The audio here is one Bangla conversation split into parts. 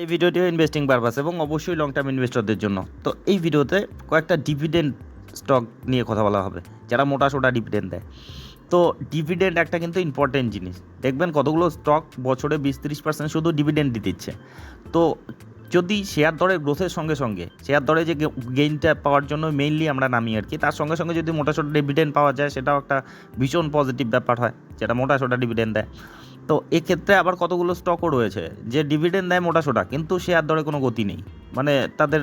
এই ভিডিওটিও ইনভেস্টিং পারপাস এবং অবশ্যই লং টার্ম ইনভেস্টরদের জন্য। তো এই ভিডিওতে কয়েকটা ডিভিডেন্ড স্টক নিয়ে কথা বলা হবে, যারা মোটা সোটা ডিভিডেন্ড দেয়। তো ডিভিডেন্ড একটা কিন্তু ইম্পর্টেন্ট জিনিস। দেখবেন কতগুলো স্টক বছরে বিশ তিরিশ পার্সেন্ট শুধু ডিভিডেন্ড দিচ্ছে। তো যদি শেয়ার দরের গ্রোথের সঙ্গে সঙ্গে শেয়ার দরে যে গেইনটা পাওয়ার জন্য মেইনলি আমরা নামি আর কি, তার সঙ্গে সঙ্গে যদি মোটা সোটা ডিভিডেন্ড পাওয়া যায়, সেটাও একটা ভীষণ পজিটিভ ব্যাপার হয়, যেটা মোটা সোটা ডিভিডেন্ড দেয়। তো এক্ষেত্রে আবার কতগুলো স্টকও রয়েছে? যে ডিভিডেন্ড দেয় মোটা সোটা, কিন্তু শেয়ার দরে কোনো গতি নেই। মানে তাদের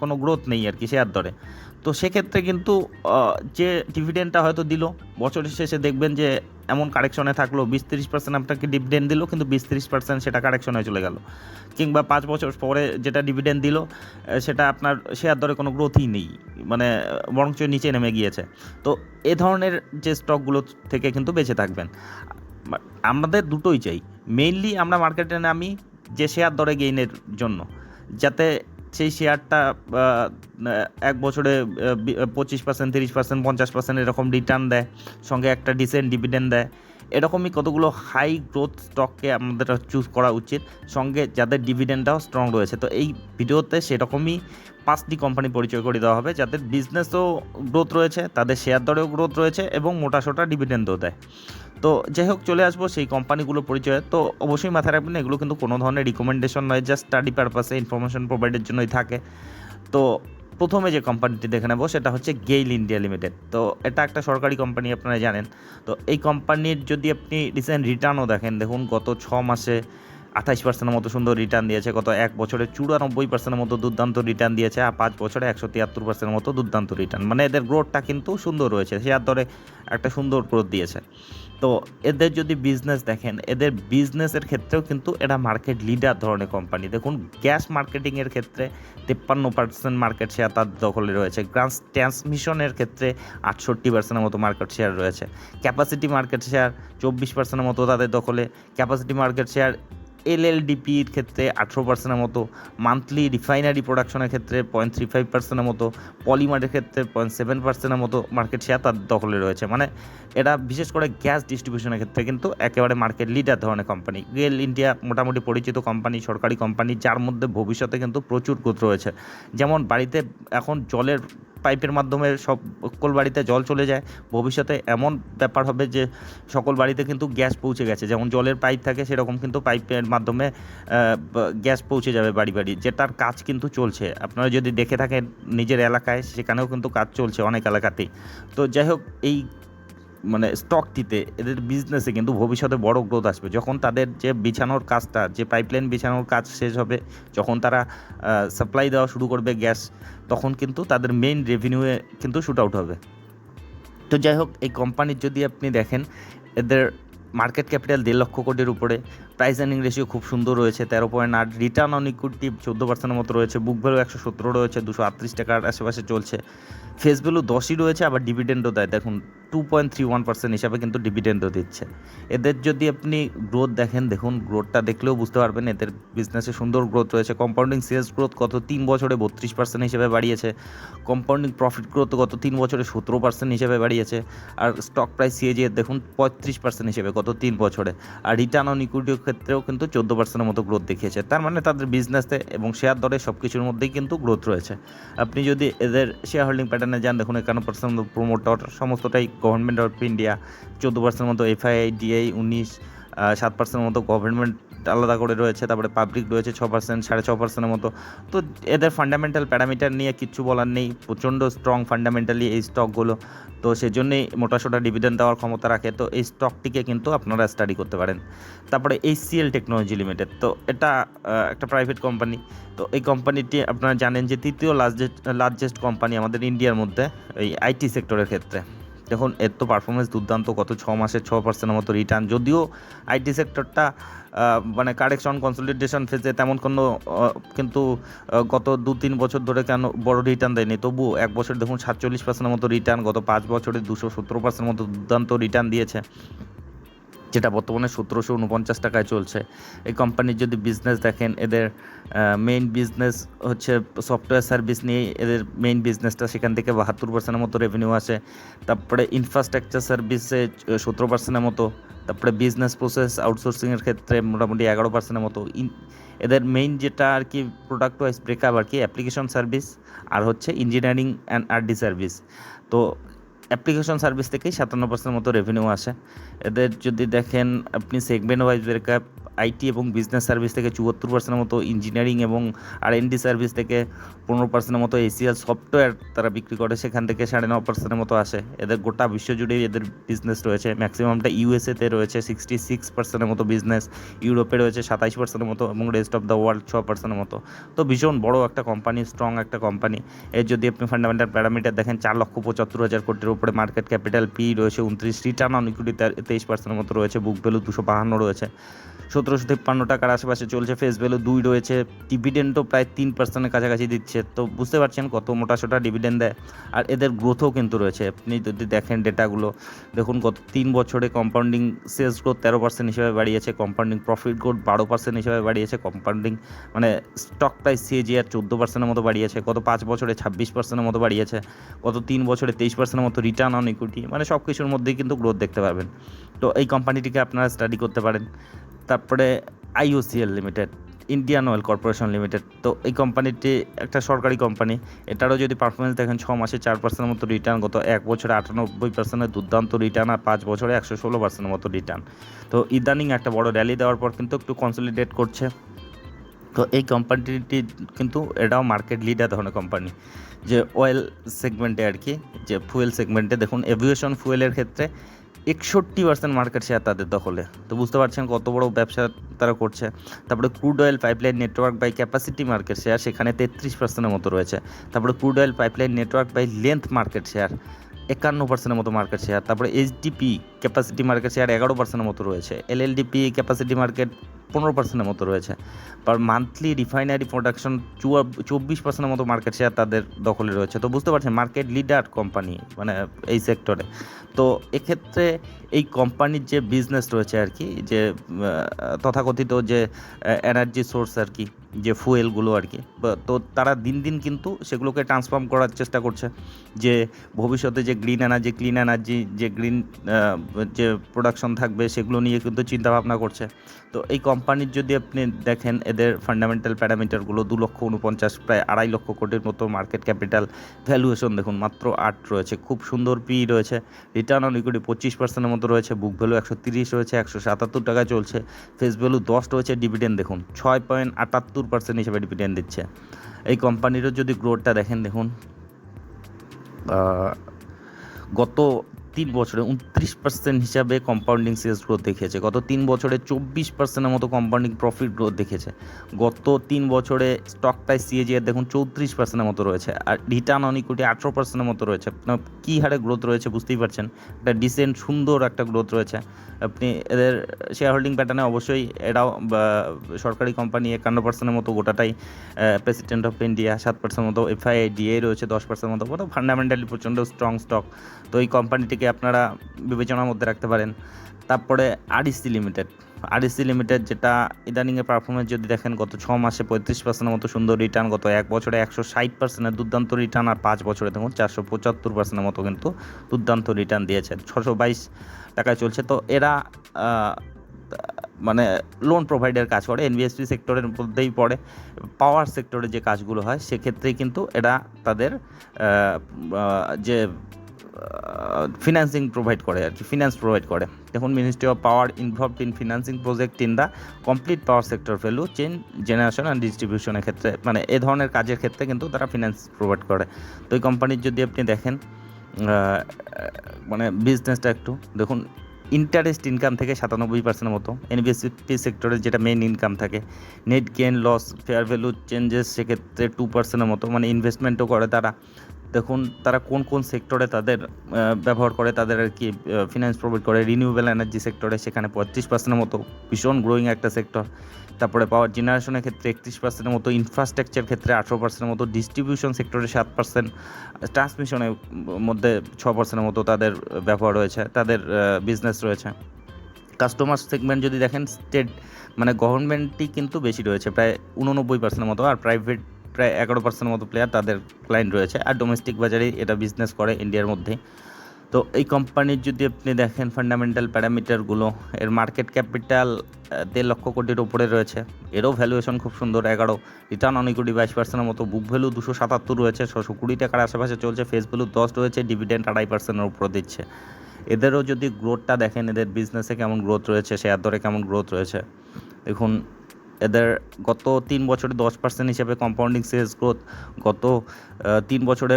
কোনো গ্রোথ নেই আর কি শেয়ার দরে। তো সেক্ষেত্রে কিন্তু যে ডিভিডেন্ডটা হয়তো দিল বছরের শেষে দেখবেন যে এমন কারেকশনে থাকল, বিশ তিরিশ পার্সেন্ট আপনাকে ডিভিডেন্ড দিল, কিন্তু বিশ তিরিশ পার্সেন্ট সেটা কারেকশনে চলে গেল। কিংবা পাঁচ বছর পরে যেটা ডিভিডেন্ড দিল সেটা আপনার শেয়ার দরে কোনো গ্রোথই নেই। মানে বরঞ্চ নিচে নেমে গিয়েছে। তো এ ধরনের যে স্টকগুলো থেকে কিন্তু বেঁচে থাকবেন। আমাদের দুটোই চাই। মেইনলি আমরা মার্কেটে নামি যে শেয়ার দরে গেইনের জন্য। যাতে সেই শেয়ারটা এক বছরে পঁচিশ পার্সেন্ট তিরিশ পার্সেন্ট পঞ্চাশ পার্সেন্ট এরকম রিটার্ন দেয়। সঙ্গে একটা ডিসেন্ট ডিভিডেন্ড দেয়। এরকমই কতগুলো হাই গ্রোথ স্টককে আমাদের চুজ করা উচিত। সঙ্গে যাদের ডিভিডেন্ডটাও স্ট্রং রয়েছে। তো এই ভিডিওতে সেরকমই পাঁচটি কোম্পানি পরিচয় করে দেওয়া হবে। যাদের বিজনেসও গ্রোথ রয়েছে, তাদের শেয়ার দরেও গ্রোথ রয়েছে এবং মোটাসোটা ডিভিডেন্ডও দেয়। তো যাই হোক চলে আসব সেই কোম্পানিগুলো পরিচয়ে। তো অবশ্যই মাথায় রাখবেন, এগুলো কিন্তু কোনো ধরনের রিকমেন্ডেশন নয় জাস্ট স্টাডি পারপাসে ইনফরমেশন প্রোভাইডের জন্যই থাকে। তো প্রথমে যে কোম্পানিটি দেখে নেব, সেটা হচ্ছে গেইল ইন্ডিয়া লিমিটেড তো এটা একটা সরকারি কোম্পানি আপনারা জানেন। তো এই কোম্পানির যদি আপনি রিসেন্ট রিটার্নও দেখেন, দেখুন গত ছ মাসে আঠাইশ পার্সেন্টের মতো সুন্দর রিটার্ন দিয়েছে, গত এক বছরে চুরানব্বই পার্সেন্টের মতো দুর্দান্ত রিটার্ন দিয়েছে, আর পাঁচ বছরে একশো তিয়াত্তর পার্সেন্টের মতো দুর্দান্ত রিটার্ন মানে এদের গ্রোথটা কিন্তু সুন্দর রয়েছে শেয়ার দরে একটা সুন্দর গ্রোথ দিয়েছে। তো এদের যদি বিজনেস দেখেন, এদের বিজনেসের ক্ষেত্রেও কিন্তু এরা মার্কেট লিডার ধরনের কোম্পানি দেখুন গ্যাস মার্কেটিংয়ের ক্ষেত্রে তেপ্পান্ন পার্সেন্ট মার্কেট শেয়ার তার দখলে রয়েছে। গ্রান্স ট্রান্সমিশনের ক্ষেত্রে আটষট্টি পার্সেন্টের মতো মার্কেট শেয়ার রয়েছে। ক্যাপাসিটি মার্কেট শেয়ার চব্বিশ পার্সেন্টের মতো তাদের দখলে। ক্যাপাসিটি মার্কেট শেয়ার এলএলডিপির ক্ষেত্রে আঠেরো পার্সেন্টের মতো মান্থলি রিফাইনারি প্রোডাকশনের ক্ষেত্রে পয়েন্ট থ্রি ফাইভ পার্সেন্টের মতো পলিমারের ক্ষেত্রে পয়েন্ট সেভেন পার্সেন্টের মতো মার্কেট শেয়ার তার দখলে রয়েছে। মানে এরা বিশেষ করে গ্যাস ডিস্ট্রিবিউশনের ক্ষেত্রে কিন্তু একেবারে মার্কেট লিডার ধরনের কোম্পানি গেল ইন্ডিয়া মোটামুটি পরিচিত কোম্পানি সরকারি কোম্পানি যার মধ্যে ভবিষ্যতে কিন্তু প্রচুর গ্রোথ রয়েছে। যেমন বাড়িতে এখন জলের পাইপের মাধ্যমে সব সকল বাড়িতে জল চলে যায়। ভবিষ্যতে এমন ব্যাপার হবে যে, সকল বাড়িতে কিন্তু গ্যাস পৌঁছে গেছে। যেমন জলের পাইপ থাকে, সেরকম কিন্তু পাইপের মাধ্যমে গ্যাস পৌঁছে যাবে বাড়ি বাড়ি যেটার কাজ কিন্তু চলছে। আপনারা যদি দেখে থাকেন নিজের এলাকায়, সেখানেও কিন্তু কাজ চলছে অনেক এলাকাতেই। তো যাই হোক, এই মানে স্টকটিতে এদের বিজনেসে কিন্তু ভবিষ্যতে বড় গ্রোথ আসবে। যখন তাদের যে বিছানোর কাজটা, যে পাইপলাইন বিছানোর কাজ শেষ হবে, যখন তারা সাপ্লাই দেওয়া শুরু করবে গ্যাস তখন কিন্তু তাদের মেইন রেভিনিউয়ে কিন্তু শুট আউট হবে। তো যাই হোক, এই কোম্পানির যদি আপনি দেখেন, এদের মার্কেট ক্যাপিটাল দেড় লক্ষ কোটির উপরে প্রাইস আর্নিং রেশিও খুব সুন্দর রয়েছে, তেরো পয়েন্ট আট রিটার্ন অন ইকুইটি চোদ্দ পার্সেন্টের মতো রয়েছে বুক ভ্যালু একশো সতেরো রয়েছে, দুশো আটত্রিশ টাকার আশেপাশে চলছে। ফেস ভ্যালু দশই রয়েছে, আবার ডিভিডেন্ডও দেয়। দেখুন two point three one percent হিসাবে কিন্তু ডিভিডেন্ডও দিচ্ছে। এদের যদি আপনি গ্রোথ দেখেন, দেখুন গ্রোথটা দেখলেও বুঝতে পারবেন এদের বিজনেসে সুন্দর গ্রোথ রয়েছে। কম্পাউন্ডিং সেলস গ্রোথ গত তিন বছরে বত্রিশ পার্সেন্ট হিসেবে বাড়িয়েছে। কম্পাউন্ডিং প্রফিট গ্রোথ গত তিন বছরে সতেরো পার্সেন্ট হিসেবে বাড়িয়েছে। আর স্টক প্রাইস সিএজি দেখুন, পঁয়ত্রিশ পার্সেন্ট হিসেবে গত তিন বছরে। আর রিটার্ন অন ইকুইটির ক্ষেত্রেও কিন্তু চোদ্দ পার্সেন্টের মতো গ্রোথ দেখিয়েছে। তার মানে তাদের বিজনেসে এবং শেয়ার দরে সব কিছুর মধ্যেই কিন্তু গ্রোথ রয়েছে। আপনি যদি এদের শেয়ার হোল্ডিং প্যাটার্নে যান, দেখুন, একান্ন পার্সেন্ট প্রোমোটর সমস্তটাই গভর্নমেন্ট অফ ইন্ডিয়া চোদ্দ পার্সেন্ট মতো এফআইআই ডিআই উনিশ সাত পার্সেন্ট মতো গভর্নমেন্ট আলাদা করে রয়েছে, তারপরে পাবলিক রয়েছে ছ পার্সেন্ট সাড়ে ছ পার্সেন্টের মতো। তো এদের ফান্ডামেন্টাল প্যারামিটার নিয়ে কিচ্ছু বলার নেই, প্রচণ্ড স্ট্রং ফান্ডামেন্টালি এই স্টকগুলো তো সেজন্যই মোটাসোটা ডিভিডেন্ড দেওয়ার ক্ষমতা রাখে। তো এই স্টকটিকে কিন্তু আপনারা স্টাডি করতে পারেন। তারপরে এইচসিএল টেকনোলজি লিমিটেড তো এটা একটা প্রাইভেট কোম্পানি তো এই কোম্পানিটি আপনারা জানেন যে তৃতীয় লার্জেস্ট লার্জেস্ট কোম্পানি আমাদের ইন্ডিয়ার মধ্যে, এই আইটি সেক্টরের ক্ষেত্রে। দেখুন, এর তো পারফরমেন্স দুর্দান্ত, গত ছ মাসে ছ পার্সেন্টের মতো রিটার্ন যদিও আইটি সেক্টরটা মানে কারেকশন কনসলিডেশন ফেজে তেমন কোনো কিন্তু গত দু তিন বছর ধরে কেন বড় রিটার্ন দেয়নি? তবু এক বছর দেখুন, সাতচল্লিশ পার্সেন্টের মতো রিটার্ন গত পাঁচ বছরে দুশো সত্তর পার্সেন্ট মতো দুর্দান্ত রিটার্ন দিয়েছে। যেটা বর্তমানে সতেরোশো উনপঞ্চাশ টাকায় চলছে। এই কোম্পানির যদি বিজনেস দেখেন, এদের মেইন বিজনেস হচ্ছে সফটওয়্যার সার্ভিস নিয়ে এদের মেইন বিজনেসটা সেখান থেকে বাহাত্তর পার্সেন্টের মতো রেভিনিউ আসে। তারপরে ইনফ্রাস্ট্রাকচার সার্ভিসে সতেরো পার্সেন্টের মতো। তারপরে বিজনেস প্রসেস আউটসোর্সিংয়ের ক্ষেত্রে মোটামুটি এগারো পার্সেন্টের মতো। ইন এদের মেইন যেটা আর কি প্রোডাক্ট ওয়াইজ ব্রেকআপ আর কি অ্যাপ্লিকেশন সার্ভিস আর হচ্ছে ইঞ্জিনিয়ারিং অ্যান্ড আরডি সার্ভিস তো অ্যাপ্লিকেশন সার্ভিস থেকেই সাতান্ন পার্সেন্ট মতো রেভিনিউ আসে। এদের যদি দেখেন, আপনি সেগমেন্ট ওয়াইজ ব্রেকআপ আইটি এবং বিজনেস সার্ভিস থেকে চুয়াত্তর পার্সেন্টের মতো ইঞ্জিনিয়ারিং এবং আর এন ডি সার্ভিস থেকে পনেরো পার্সেন্টের মতো এসিএল সফটওয়্যার তারা বিক্রি করে, সেখান থেকে সাড়ে ন পার্সেন্টের মতো আসে। এদের গোটা বিশ্বজুড়েই এদের বিজনেস রয়েছে। ম্যাক্সিমামটা ইউএসএতে রয়েছে সিক্সটি সিক্স পার্সেন্টের মতো বিজনেস ইউরোপে রয়েছে সাতাইশ পার্সেন্টের মতো এবং রেস্ট অফ দ্য ওয়ার্ল্ড ছ পার্সেন্টের মতো। তো ভীষণ বড় একটা কোম্পানি স্ট্রং একটা কোম্পানি এর যদি আপনি ফান্ডামেন্টাল প্যারামিটার দেখেন, চার লক্ষ পঁচাত্তর হাজার কোটির উপরে মার্কেট ক্যাপিটাল পি রয়েছে, উনত্রিশ রিটার্ন অন ইকুইটি তেইশ পার্সেন্টের মতো রয়েছে বুক ভ্যালু দুশো বাহান্ন রয়েছে। সতেরোশো তিপ্পান্ন টাকার আশেপাশে চলছে ফেস ভ্যালু দুই রয়েছে ডিভিডেন্ডও প্রায় তিন পার্সেন্টের কাছাকাছি দিচ্ছে। তো বুঝতে পারছেন কত মোটা সোটা ডিভিডেন্ড দেয়, আর এদের গ্রোথও কিন্তু রয়েছে। আপনি যদি দেখেন ডেটাগুলো দেখুন গত তিন বছরে কম্পাউন্ডিং সেলস গ্রোথ তেরো পার্সেন্ট হিসেবে বাড়িয়েছে কম্পাউন্ডিং প্রফিট গ্রোথ বারো পার্সেন্ট হিসেবে বাড়িয়েছে কম্পাউন্ডিং মানে স্টক প্রাইস সিএজিআর চোদ্দ পার্সেন্টের মতো বাড়িয়েছে গত পাঁচ বছরে ছাব্বিশ পার্সেন্টের মতো বাড়িয়েছে গত তিন বছরে তেইশ পার্সেন্টের মতো রিটার্ন অন ইকুইটি মানে সব কিছুর মধ্যেই কিন্তু গ্রোথ দেখতে পাবেন তো এই কোম্পানিটিকে আপনারা স্টাডি করতে পারেন। তারপরে IOCL limited, Indian oil corporation limited. তো এই কোম্পানিটি একটা সরকারি কোম্পানি, এটারও যদি পারফরমেন্স দেখেন, ছ মাসে চার পার্সেন্টের মতো রিটার্ন গত এক বছরে আটানব্বই পার্সেন্টের দুর্দান্ত রিটার্ন আর পাঁচ বছরে একশো ষোলো পার্সেন্টের মতো রিটার্ন তো ইদানিং একটা বড় র্যালি দেওয়ার পর কিন্তু একটু কনসলিডেট করছে। তো এই কোম্পানিটি কিন্তু এটাও মার্কেট লিডার ধরনের কোম্পানি। যে অয়েল সেগমেন্টে আর কি, যে ফুয়েল সেগমেন্টে দেখুন এভিয়েশন ফুয়েলের ক্ষেত্রে একষট্টি পার্সেন্ট মার্কেট শেয়ার তাদের দখলে। তো বুঝতে পারছেন কত বড় ব্যবসা তারা করছে। তারপরে crude oil pipeline network by capacity market share সেখানে তেত্রিশ পার্সেন্টের মতো রয়েছে। তারপরে crude oil pipeline network by length market share একান্ন পার্সেন্টের মতো মার্কেট শেয়ার তারপরে এইচডিপি ক্যাপাসিটি মার্কেট শেয়ার এগারো পার্সেন্টের মতো রয়েছে। এলএলডিপি ক্যাপাসিটি মার্কেট পনেরো পার্সেন্টের মতো রয়েছে। আর মান্থলি রিফাইনারি প্রোডাকশন চব্বিশ পার্সেন্টের মতো মার্কেট শেয়ার তাদের দখলে রয়েছে। তো বুঝতে পারছেন মার্কেট লিডার কোম্পানি মানে এই সেক্টরে তো এক্ষেত্রে এই কোম্পানির যে বিজনেস রয়েছে আর কি, যে তথাকথিত যে এনার্জি সোর্স আর কি, যে ফুয়েলগুলো আর কি তো তারা দিন দিন কিন্তু সেগুলোকে ট্রান্সফর্ম করার চেষ্টা করছে। যে ভবিষ্যতে যে গ্রিন এনার্জি ক্লিন এনার্জি যে গ্রিন যে প্রোডাকশন থাকবে, সেগুলো নিয়ে কিন্তু চিন্তা ভাবনা করছে। তো এই কোম্পানির যদি আপনি দেখেন, এদের ফান্ডামেন্টাল প্যারামিটারগুলো দু লক্ষ উনপঞ্চাশ প্রায় আড়াই লক্ষ কোটির মতো মার্কেট ক্যাপিটাল ভ্যালুয়েশন দেখুন, মাত্র আট রয়েছে। খুব সুন্দর পি রয়েছে। রিটার্ন অন ইকুইটি পঁচিশ পার্সেন্টের মতো রয়েছে। বুক ভ্যালু একশো তিরিশ রয়েছে, একশো সাতাত্তর টাকা চলছে। ফেস ভ্যালু দশ রয়েছে ডিভিডেন্ড দেখুন, ছয় পয়েন্ট আটাত্তর পার্সেন্ট হিসেবে ডিভিডেন্ড দিচ্ছে। এই কোম্পানিরও যদি গ্রোথটা দেখেন, দেখুন গত তিন বছরে উনত্রিশ পার্সেন্ট হিসাবে কম্পাউন্ডিং সেলস গ্রোথ দেখিয়েছে। গত তিন বছরে চব্বিশ পার্সেন্টের মতো কম্পাউন্ডিং প্রফিট গ্রোথ দেখেছে গত তিন বছরে স্টক প্রাইস সিএজিআর দেখুন চৌত্রিশ পার্সেন্টের মতো রয়েছে আর রিটার্ন অন ইকুইটি আঠেরো পার্সেন্টের মতো রয়েছে। আপনার কী হারে গ্রোথ রয়েছে বুঝতেই পারছেন? একটা ডিসেন্ট সুন্দর একটা গ্রোথ রয়েছে। আপনি এদের শেয়ার হোল্ডিং প্যাটার্নে অবশ্যই এরাও সরকারি কোম্পানি একান্ন পার্সেন্টের মতো গোটাটাই প্রেসিডেন্ট অফ ইন্ডিয়া সাত পার্সেন্ট মতো এফআইআই ডিএ রয়েছে, দশ পার্সেন্ট মতো ফান্ডামেন্টালি প্রচণ্ড স্ট্রং স্টক তো এই কোম্পানিটিকে আপনারা বিবেচনার মধ্যে রাখতে পারেন। তারপরে আরইসি লিমিটেড। আরইসি লিমিটেড যেটা ইদানিংয়ের পারফরমেন্স যদি দেখেন, গত ছ মাসে পঁয়ত্রিশ পার্সেন্টের মতো সুন্দর রিটার্ন গত এক বছরে একশো ষাট পার্সেন্টের দুর্দান্ত রিটার্ন আর পাঁচ বছরে দেখুন চারশো পঁচাত্তর পার্সেন্টের মতো কিন্তু দুর্দান্ত রিটার্ন দিয়েছে ছশো বাইশ টাকায় চলছে। তো এরা মানে লোন প্রোভাইডের কাজ করে এনবিএসপি সেক্টরের মধ্যেই পড়ে। পাওয়ার সেক্টরে যে কাজগুলো হয়, সেক্ষেত্রেই কিন্তু এরা তাদের যে ফিনান্সিং প্রোভাইড করে আর কি ফিনান্স প্রোভাইড করে। দেখুন ministry of power involved in financing project in the complete power sector value chain generation and ডিস্ট্রিবিউশনের ক্ষেত্রে মানে এ ধরনের কাজের ক্ষেত্রে কিন্তু তারা ফিনান্স প্রোভাইড করে। তো এই কোম্পানির যদি আপনি দেখেন মানে বিজনেসটা একটু, দেখুন ইন্টারেস্ট ইনকাম থেকে সাতানব্বই পার্সেন্টের মতো এনবিএসপি সেক্টরের যেটা মেইন ইনকাম থাকে net gain loss fair value changes সেক্ষেত্রে টু পার্সেন্টের মতো মানে ইনভেস্টমেন্টও করে তারা। দেখুন, তারা কোন কোন সেক্টরে তাদের ব্যবহার করে, তাদের আর কি ফিনান্স প্রোভাইড করে। রিনিউয়েবল এনার্জি সেক্টরে সেখানে পঁয়ত্রিশ পার্সেন্টের মতো, ভীষণ গ্রোয়িং একটা সেক্টর তারপরে পাওয়ার জেনারেশনের ক্ষেত্রে একত্রিশ পার্সেন্টের মতো ইনফ্রাস্ট্রাকচার ক্ষেত্রে আঠেরো পার্সেন্টের মতো ডিস্ট্রিবিউশন সেক্টরে সাত পার্সেন্ট ট্রান্সমিশনের মধ্যে ছ পার্সেন্টের মতো তাদের ব্যবহার রয়েছে, তাদের বিজনেস রয়েছে। কাস্টমার সেগমেন্ট যদি দেখেন স্টেট মানে গভর্নমেন্টই কিন্তু বেশি রয়েছে, প্রায় উননব্বই পার্সেন্টের মতো, আর প্রাইভেট প্রায় এগারো পার্সেন্ট মতো প্লেয়ার তাদের ক্লায়েন্ট রয়েছে। আর ডোমেস্টিক বাজারে এটা বিজনেস করে ইন্ডিয়ার মধ্যে। তো এই কোম্পানির যদি আপনি দেখেন ফান্ডামেন্টাল প্যারামিটারগুলো এর মার্কেট ক্যাপিটাল দেড় লক্ষ কোটির ওপরে রয়েছে। এরও ভ্যালুয়েশন খুব সুন্দর, এগারো। রিটার্ন অন ইকুইটি বাইশ পার্সেন্টের মতো বুক ভ্যালু দুশো সাতাত্তর রয়েছে। ছশো কুড়ি টাকার আশেপাশে চলছে ফেস ভ্যালু দশ রয়েছে ডিভিডেন্ড আড়াই পার্সেন্টের উপরে দিচ্ছে। এদেরও যদি গ্রোথটা দেখেন, এদের বিজনেসে কেমন গ্রোথ রয়েছে শেয়ার দরে কেমন গ্রোথ রয়েছে। দেখুন এদের গত তিন বছরে দশ পার্সেন্ট হিসাবে কম্পাউন্ডিং সেলস গ্রোথ গত তিন বছরে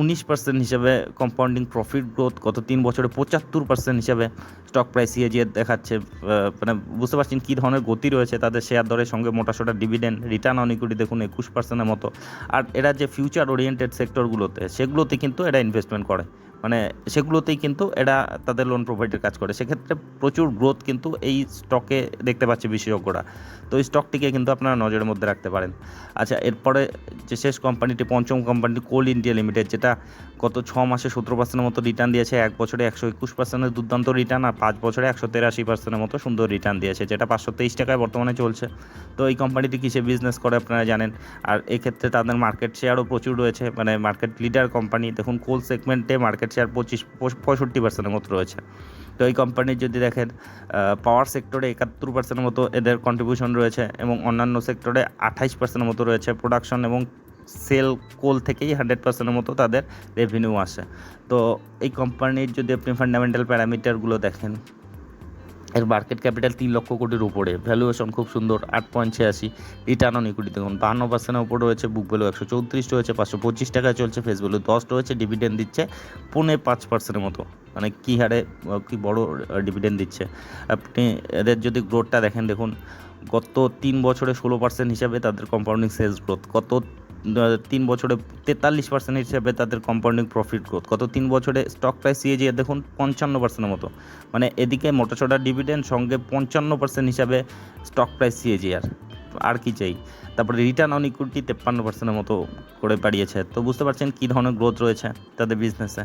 উনিশ পার্সেন্ট হিসাবে কম্পাউন্ডিং প্রফিট গ্রোথ গত তিন বছরে পঁচাত্তর পার্সেন্ট হিসাবে স্টক প্রাইস ইয়ে দেখাচ্ছে। মানে বুঝতে পারছেন কী ধরনের গতি রয়েছে তাদের শেয়ার দরের সঙ্গে মোটাসোটা ডিভিডেন্ড রিটার্ন অন ইকুইটি দেখুন একুশ পার্সেন্টের মতো। আর এরা যে ফিউচার ওরিয়েন্টেড সেক্টরগুলোতে সেগুলোতে কিন্তু এরা ইনভেস্টমেন্ট করে। মানে সেগুলোতেই কিন্তু এরা তাদের লোন প্রোভাইডের কাজ করে। সেক্ষেত্রে প্রচুর গ্রোথ কিন্তু এই স্টকে দেখতে পাচ্ছে বিশেষজ্ঞরা। তো এই স্টকটিকে কিন্তু আপনারা নজরের মধ্যে রাখতে পারেন। আচ্ছা এরপরে যে শেষ কোম্পানিটি পঞ্চম কোম্পানিটি কোল ইন্ডিয়া লিমিটেড যেটা গত ছ মাসে সতেরো পার্সেন্টের মতো রিটার্ন দিয়েছে, এক বছরে একশো একুশ পার্সেন্টের দুর্দান্ত রিটার্ন আর পাঁচ বছরে একশো তেরাশি পার্সেন্টের মতো সুন্দর রিটার্ন দিয়েছে, যেটা পাঁচশো তেইশ টাকায় বর্তমানে চলছে। তো এই কোম্পানিটি কিসে বিজনেস করে আপনারা জানেন। আর এক্ষেত্রে তাদের মার্কেট শেয়ারও প্রচুর রয়েছে। মানে মার্কেট লিডার কোম্পানি দেখুন কোল সেগমেন্টে মার্কেট শেয়ার পঁচিশ পঁয়ষট্টি পার্সেন্টের মতো রয়েছে। তো এই কোম্পানির যদি দেখেন পাওয়ার সেক্টরে একাত্তর পার্সেন্টের মতো এদের কন্ট্রিবিউশন রয়েছে এবং অন্যান্য সেক্টরে আঠাইশ পার্সেন্টের মতো রয়েছে প্রোডাকশন এবং সেল কোল থেকেই হান্ড্রেড পার্সেন্টের মতো তাদের রেভিনিউ আসে। তো এই কোম্পানির যদি আপনি ফান্ডামেন্টাল প্যারামিটারগুলো দেখেন এর মার্কেট ক্যাপিটাল তিন লক্ষ কোটির উপরে। ভ্যালুয়েশন খুব সুন্দর, আট পয়েন্ট ছিয়াশি। রিটার্ন অন ইকুইটি দেখুন, বাহান্ন পার্সেন্টের উপর রয়েছে বুক ভ্যালু একশো চৌত্রিশ রয়েছে, পাঁচশো পঁচিশ টাকায় চলছে ফেস ভ্যালু দশ রয়েছে ডিভিডেন্ড দিচ্ছে পৌনে পাঁচ পার্সেন্টের মতো। মানে কী হারে, কি বড় ডিভিডেন্ড দিচ্ছে। আপনি এদের যদি গ্রোথটা দেখেন, দেখুন, গত তিন বছরে ষোলো পার্সেন্ট হিসাবে তাদের কম্পাউন্ডিং সেলস গ্রোথ গত তিন বছরে তেতাল্লিশ পার্সেন্ট হিসাবে তাদের কম্পাউন্ডিং প্রফিট গ্রোথ গত তিন বছরে স্টক প্রাইস সিএজি দেখুন পঞ্চান্ন পার্সেন্টের মতো। মানে এদিকে মোটাছোটা ডিভিডেন্ড সঙ্গে পঞ্চান্ন পার্সেন্ট হিসাবে স্টক প্রাইস সিএজি আর। আর কি চাই? তারপরে রিটার্ন অন ইকুইটি তেপ্পান্ন পার্সেন্টের মতো করে বাড়িয়েছে। তো বুঝতে পারছেন কী ধরনের গ্রোথ রয়েছে তাদের বিজনেসে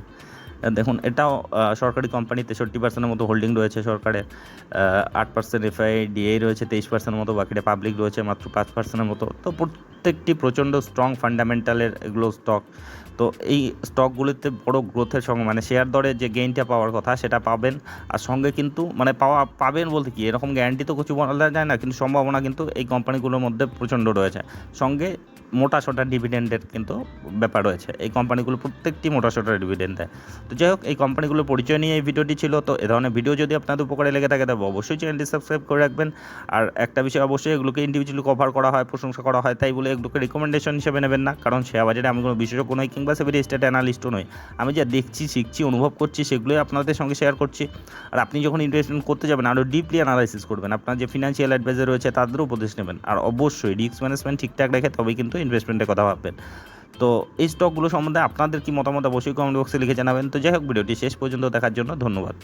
দেখুন, এটাও সরকারি কোম্পানি তেষট্টি পার্সেন্টের মতো হোল্ডিং রয়েছে সরকারের আট পার্সেন্ট এফআই ডিএ রয়েছে তেইশ পার্সেন্টের মতো, বাকিটা পাবলিক রয়েছে মাত্র পাঁচ পার্সেন্টের মতো। তো প্রত্যেকটি প্রচণ্ড স্ট্রং ফান্ডামেন্টালের এগুলো স্টক তো এই স্টকগুলিতে বড় গ্রোথের সঙ্গে মানে শেয়ার দরে যে গেইনটা পাওয়ার কথা, সেটা পাবেন। আর সঙ্গে কিন্তু মানে পাওয়া, পাবেন বলতে কি, এরকম গ্যারান্টি তো কিছু বলা যায় না, কিন্তু সম্ভাবনা কিন্তু এই কোম্পানিগুলোর মধ্যে প্রচণ্ড রয়েছে। সঙ্গে মোটা সোটা ডিভিডেন্ডের কিন্তু ব্যাপার রয়েছে। এই কোম্পানিগুলো প্রত্যেকটি মোটা সোটা ডিভিডেন্ড দেয়। তো যাই হোক, এই কোম্পানিগুলোর পরিচয় নিয়ে এই ভিডিওটি ছিল। তো এ ধরনের ভিডিও যদি আপনাদের উপকারে লেগে থাকে, তবে অবশ্যই চ্যানেলটি সাবস্ক্রাইব করে রাখবেন। আর একটা বিষয় অবশ্যই, এগুলোকে ইন্ডিভিজুয়ালি কভার করা হয়, প্রশংসা করা হয়। তাই বলে এগুলোকে রিকমেন্ডেশন হিসেবে নেবেন না। কারণ শেয়ার বাজারে আমি কোনো বিশেষজ্ঞ নই, কিংবা সেভেরি স্টেট অ্যানালিস্টও নই। আমি যা দেখছি, শিখছি, অনুভব করছি, সেগুলোই আপনাদের সঙ্গে শেয়ার করছি। আর আপনি যখন ইনভেস্টমেন্ট করতে যাবেন আরও ডিপলি অ্যানালাইসিস করবেন। আপনার যে ফিনান্সিয়াল অ্যাডভাইজার রয়েছে, তাদেরও উপদেশ নেবেন। আর অবশ্যই রিস্ক ম্যানেজমেন্ট ঠিকঠাক রেখে তবেই কিন্তু ইনভেস্টমেন্টের কথা ভাববেন। তো এই স্টকগুলো সম্বন্ধে আপনাদের কি মতামত? অবশ্যই কমেন্ট বক্সে লিখে জানাবেন। তো যাই হোক, ভিডিওটি শেষ পর্যন্ত দেখার জন্য ধন্যবাদ।